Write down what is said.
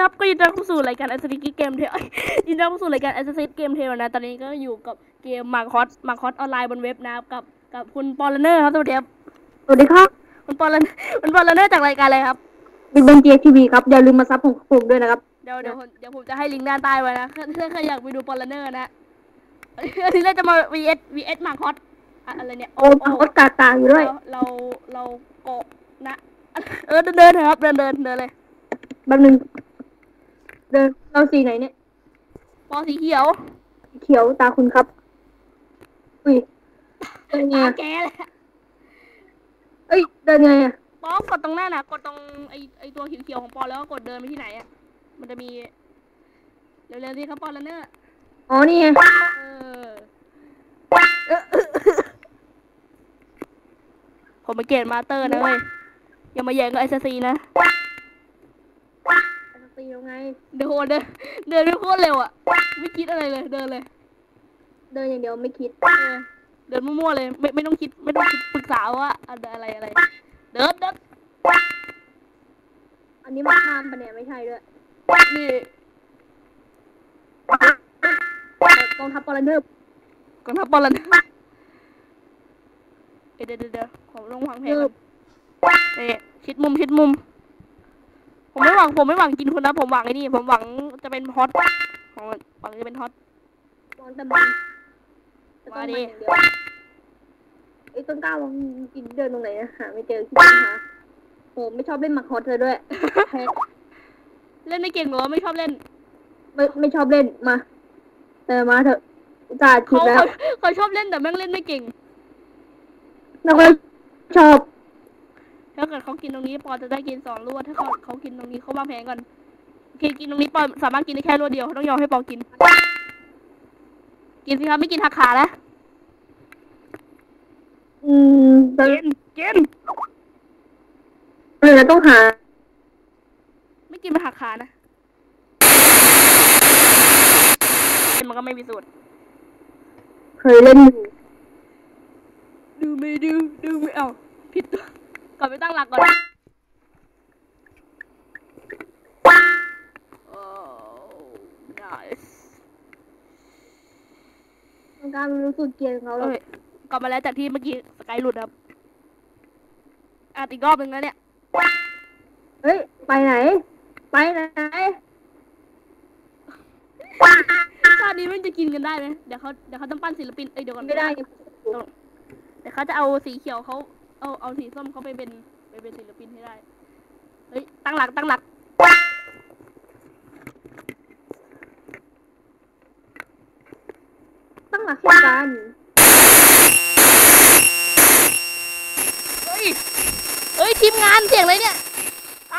ครับก็ยินดีต้อนรับเข้าสู่รายการ Assassin's Creed Game Tale ยินดีต้อนรับเข้าสู่รายการ Assassin's Game Tale นะ ตอนนี้ก็อยู่กับเกมมาคอสมาคอสออนไลน์บนเว็บนะครับกับกับคุณปอลเนอร์ครับสวัสดีครับสวัสดีครับคุณปอลเนอร์คุณปอลเนอร์จากรายการอะไรครับบิ๊กเบนเจียทีวีครับอย่าลืมมาซับของผมด้วยนะครับเดี๋ยวเดี๋ยวผมเดี๋ยวผมจะให้ลิงก์ด้านใต้ไว้นะถ้าถ้าใครอยากไปดูปอลเนอร์นะอันนี้เราจะมา vs vs มาคอสอะไรเนี่ยโอ้โหกากาอยู่ด้วยเราเราเราโกะนะเออเดินเดินเถอะครับเดินเดินเดินเลยแป๊บนึง เดินเราสีไหนเนี่ยปอสีเขียวสีเขียวตาคุณครับ อุ้ยเดินไงตาอะแกแหละเอ้ยเดินไงอะปอกดตรงหน้าน่ะ กดตรงไอไอตัวเขียวๆของปอแล้วก็กดเดินไปที่ไหนอะ มันจะมี เร็วๆสิครับปอแล้วเนอะอ๋อนี่ไงเออเออผมมาเกตมาสเตอร์นะเว้ยอย่ามาแย่งกับไอซซีนะตียังไง เดินเดินเดินไม่โคตรเร็วอะ ไม่คิดอะไรเลย เดินเลย เดินอย่างเดียวไม่คิด เออเดินมั่วๆเลย ไม่ไม่ต้องคิด ไม่ต้องคิดปรึกษาว่าอะไรอะไร เดินเดินอันนี้มันข้ามปะเนี่ยไม่ใช่ด้วยนี่กองทัพปอลันเดอร์กองทัพบอลแล้วนะเอ้ยเดี๋ยวเดี๋ยวเดี๋ยวผมลองวางแผนก่อนเอ๊ะชิดมุมชิดมุม ผมไม่หวังผมไม่หวังกินคนนะผมหวังไอ้นี่ผมหวังจะเป็นฮอตผมหวังจะเป็นฮอตวางแต่มันจะต้องมาดินอย่างเดียวไอ้ยต้นกล้าวางกินเดินตรงไหนนะหาไม่เจอที่ปัญหาผมไม่ชอบเล่นหมักฮอตเธอด้วยแพ้เล่นไม่เก่งหรอไม่ชอบเล่นไม่ไม่ชอบเล่นมาเออมาเถอะอุตส่าห์คิดเขาแล้วเขาเขาชอบเล่นแต่แม่งเล่นไม่เก่ง แล้วก็ชอบ ถ้าเกิดเขากินตรงนี้ปอจะได้กินสองรวดถ้าเขาเขากินตรงนี้เขาวางแผนก่อนโอเคกินตรงนี้ปอสามารถกินได้แค่รวดเดียวต้องยอมให้ปอกิน กินสิครับไม่กินหักขานะอืมแต่กินกินเราต้องหา ไม่กินมันหักขานะมันก็ไม่มีสูตรเคยเล่นอยู่ดูไม่ดูดูไม่เอาผิดตัว ก่อนไปตั้งหลักก่อนโอ้ nice ต้องการรู้สึกเกลียดเขาหรอกเอ้ยกลับมาแล้วจากที่เมื่อกี้สกายหลุดครับอะอีกรอบหนึ่งแล้วเนี่ย เฮ้ย ไปไหน ไปไหนชาตินี้มันจะกินกันได้ไหมเดี๋ยวเขาเดี๋ยวเขาต้องปั้นศิลปิน เอ้ยเดี๋ยวก่อนไม่ได้ไงเดี๋ยวเขาจะเอาสีเขียวเขา เอาเอาสีส้มเขาไปเป็นไปเป็นศิลปินให้ได้ เฮ้ย ตั้งหลักตั้งหลัก ตั้งหลักให้กันเฮ้ย เฮ้ย ทีมงานเสียงอะไรเนี่ยไอ